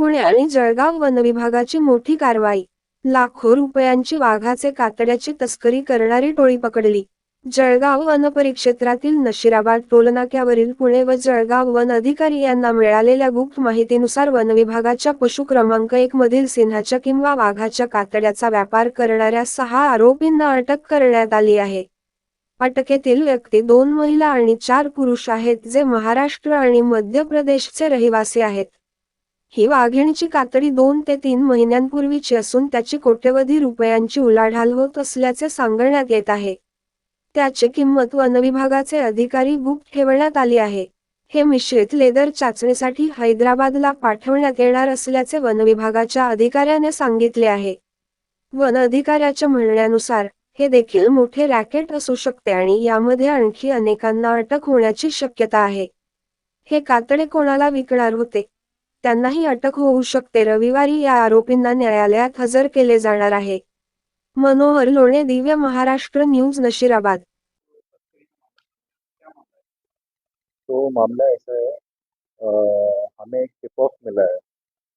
पुणे आणि जळगाव वनविभागाची मोठी कारवाई. लाखो रुपयांची वाघाचे कातड्याची तस्करी करणारी टोळी पकडली. जळगाव वन परिक्षेत्रातील नशिराबाद टोलनाक्यावरील पुणे व जळगाव वन अधिकारी यांना मिळालेल्या गुप्त माहितीनुसार वन विभागाच्या पशु क्रमांक एक मधील सिंहाच्या किंवा वाघाच्या कातड्याचा व्यापार करणाऱ्या सहा आरोपींना अटक करण्यात आली आहे. अटकेतील व्यक्ती दोन महिला आणि चार पुरुष आहेत जे महाराष्ट्र आणि मध्य प्रदेशचे रहिवासी आहेत. ही वाघिणीची कातडी दोन ते तीन महिन्यांपूर्वीची असून त्याची कोट्यवधी रुपयांची उलाढाल होत असल्याचे सांगण्यात येत आहे. त्याची किंमत वनविभागाचे अधिकारी गुप्त ठेवण्यात आली आहे. हे मिश्रित लेदर चाचणीसाठी हैदराबादला पाठवण्यात येणार असल्याचे वनविभागाच्या अधिकाऱ्याने सांगितले आहे. वन अधिकाऱ्याच्या म्हणण्यानुसार हे देखील मोठे रॅकेट असू शकते आणि यामध्ये आणखी अनेकांना अटक होण्याची शक्यता आहे. हे कातडे कोणाला विकणार होते? त्यांनाही अटक होऊ शकते. रविवारी या आरोपींना न्यायालयात हजर केले जाणार आहे. मनोहर लोणे दिव्य महाराष्ट्र न्यूज़ नशिराबाद. तो मामला ऐसा है अ, हमें एक टिप ऑफ़ मिला है.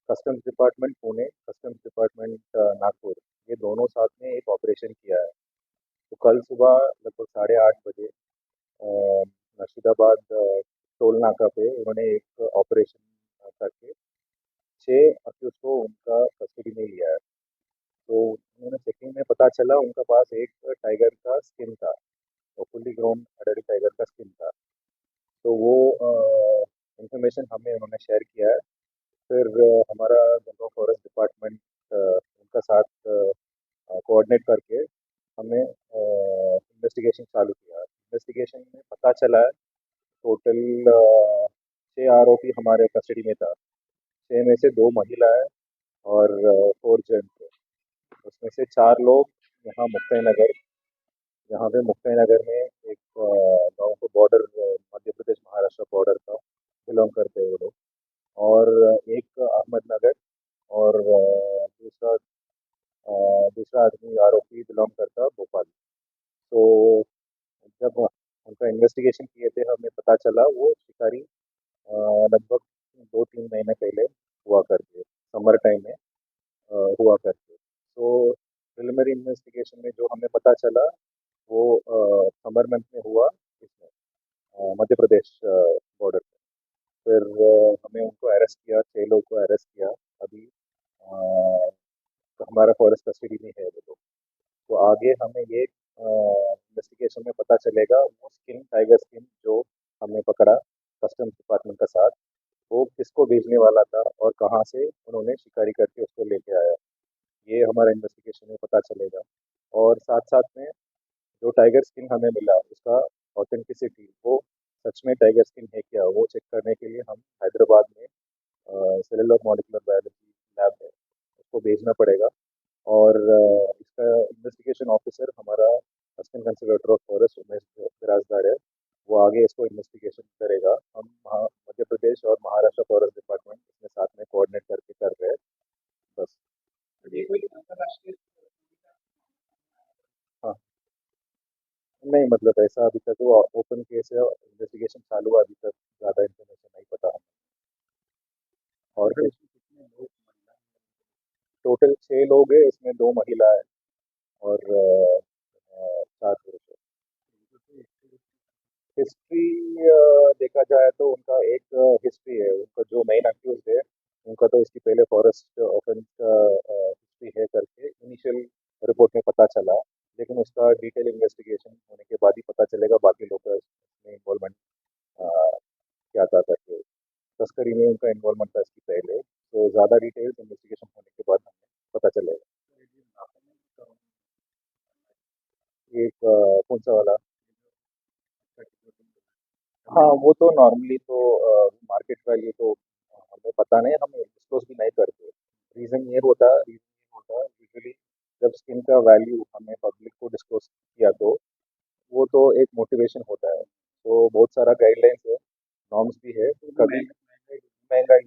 Customs department Pune customs department Nagpur ये दोनों साथ में एक ऑपरेशन किया है. तो कल सुबह लगभग साढ़े आठ बजे नशीदाबाद टोल नाका पे उन्होंने एक ऑपरेशन छः अक्यूज को उनका कस्टडी में लिया है। तो उन्होंने चेकिंग में पता चला उनका पास एक टाइगर का स्किन था फुल्ली ग्रोन अडल्ट टाइगर का स्किन था। तो वो इंफॉर्मेशन हमें उन्होंने शेयर किया है। फिर हमारा गंगा फॉरेस्ट डिपार्टमेंट उनका साथ कोऑर्डिनेट करके हमें इन्वेस्टिगेशन चालू किया। इन्वेस्टिगेशन में पता चला है टोटल छः आरोपी हमारे कस्टडी में था। छः में से दो महिला है और फोर जेंट्स है। उसमें से चार लोग यहाँ मुक्ता नगर यहाँ पे मुक्ता नगर में एक गाँव को बॉर्डर मध्य प्रदेश, महाराष्ट्र बॉर्डर का बिलोंग करते हैं वो लोग। और एक अहमदनगर और दूसरा दूसरा आदमी आरोपी बिलोंग करता भोपाल। तो जब उनका इन्वेस्टिगेशन किए थे, हमें पता चला वो शिकारी लगभग दो तीन महीने पहले हुआ करते समर टाइम में हुआ करते तो प्रिलिमिनरी इन्वेस्टिगेशन में जो हमें पता चला, वो समर मंथ में हुआ इसमें मध्य प्रदेश बॉर्डर पे। फिर हमें उनको अरेस्ट किया छः लोग को अरेस्ट किया। अभी तो हमारा फॉरेस्ट कस्टडी में है वो लोग। तो आगे हमें ये इन्वेस्टिगेशन में पता चलेगा, वो स्किन टाइगर स्किन जो हमने पकड़ा कस्टम्स डिपार्टमेंट का साथ वो किसको भेजने वाला था और कहाँ से उन्होंने शिकारी करके उसको लेके आया, ये हमारा इन्वेस्टिगेशन में पता चलेगा। और साथ साथ में जो टाइगर स्किन हमें मिला, उसका ऑथेंटिसिटी वो सच में टाइगर स्किन है क्या, वो चेक करने के लिए हम हैदराबाद में सेलुलर मॉलिकुलर बायोलॉजी लैब है, उसको भेजना पड़ेगा। और इसका इन्वेस्टिगेशन ऑफिसर हमारा assistant conservator of forest Umesh Birajdar है, वो आगे इसको इन्वेस्टिगेशन करेगा। हम प्रदेश और महाराष्ट्र फॉरेस्ट डिपार्टमेंट इसमें साथ में कोऑर्डिनेट करके कर रहे हैं। बस। हाँ। नहीं मतलब ऐसा अभी तक वो ओपन केस है इन्वेस्टिगेशन चालू है अभी तक ज़्यादा इन्फॉर्मेशन नहीं पता हमें। और टोटल छः लोग हैं इसमें दो महिला है और चार पुरुष है हिस्ट्री देखा जाए तो उनका एक हिस्ट्री है, उनका जो मेन अक्यूज है, उनका तो इसकी पहले फॉरेस्ट ऑफेंस का हिस्ट्री है करके इनिशियल रिपोर्ट में पता चला, लेकिन उसका डिटेल इन्वेस्टिगेशन होने के बाद ही पता चलेगा, बाकी लोग का इसमें इन्वॉल्वमेंट क्या था करके। तस्करी में उनका इन्वॉल्वमेंट था इसकी पहले तो ज़्यादा डिटेल्स इन्वेस्टिगेशन होने के बाद हमें पता चलेगा। एक कौन सा वाला? हाँ वो तो नॉर्मली तो मार्केट वैल्यू तो हमें पता नहीं हम डिस्क्लोज भी नहीं करते। रीज़न ये होता रीज़न ये होता यूजली जब स्किन का वैल्यू हमें पब्लिक को डिस्क्लोज किया तो वो तो एक मोटिवेशन होता है। तो बहुत सारा गाइडलाइंस है नॉर्म्स भी है कभी महँगाई है महँगाई